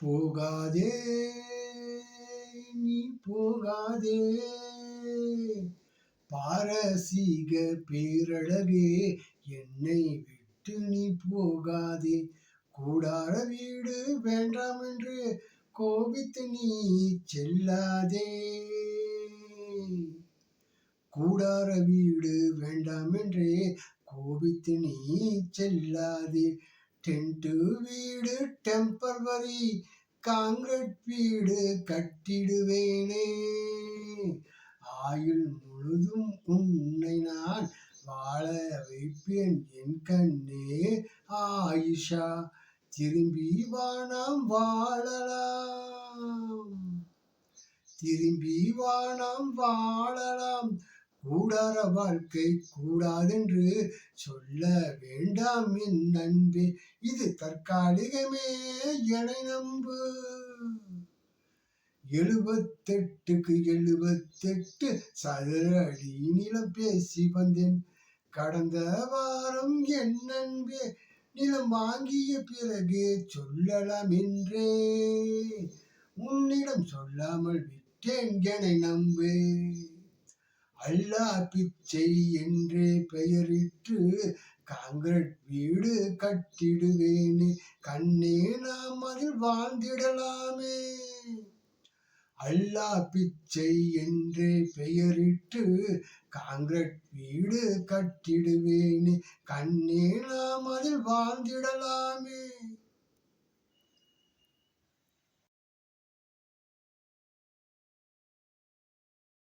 போகாதே நீ போகாதே. பாரசீக பேரழகே என்னை விட்டு நீ போகாதே. கூடார வீடு வேண்டாம் என்று கோபித்து நீ செல்லாதே. கூடார வீடு வேண்டாம் என்றே கோபித்து நீ செல்லாதே. டென்ட்டு வீடு டெம்பரவரி காங்கிரட் வீடு கட்டிடுவேனே. ஆயுள் முழுதும் உன்னை நான் வாழ வைப்பேன் என் கண்ணே ஆயிஷா. திரும்பி வானம் வாழலாம். திரும்பி வானம் வாழலாம். கூடார வாழ்க்கை கூடாதென்று சொல்ல வேண்டாம் என் நண்பே இது தற்காலிகமே என நம்பு. எழுபத்தெட்டுக்கு எழுபத்தெட்டு சதுர அடி நிலம் பேசி வந்தேன். கடந்த வாரம் என் நண்பே நிலம் வாங்கிய பிறகு சொல்லலாம் என்றே. உன்னிடம் சொல்லாமல் விட்டேன் என நம்பு. அல்லா பிச்சை என்றே பெயரிட்டு காங்கிரட் வீடு கட்டிடுவேனே கண்ணே நாம் அதில் வாழ்ந்திடலாமே. அல்லா பிச்சை என்றே பெயரிட்டு காங்கிரட் வீடு கட்டிடுவேனே கண்ணே நாம் அதில் வாழ்ந்திடலாமே.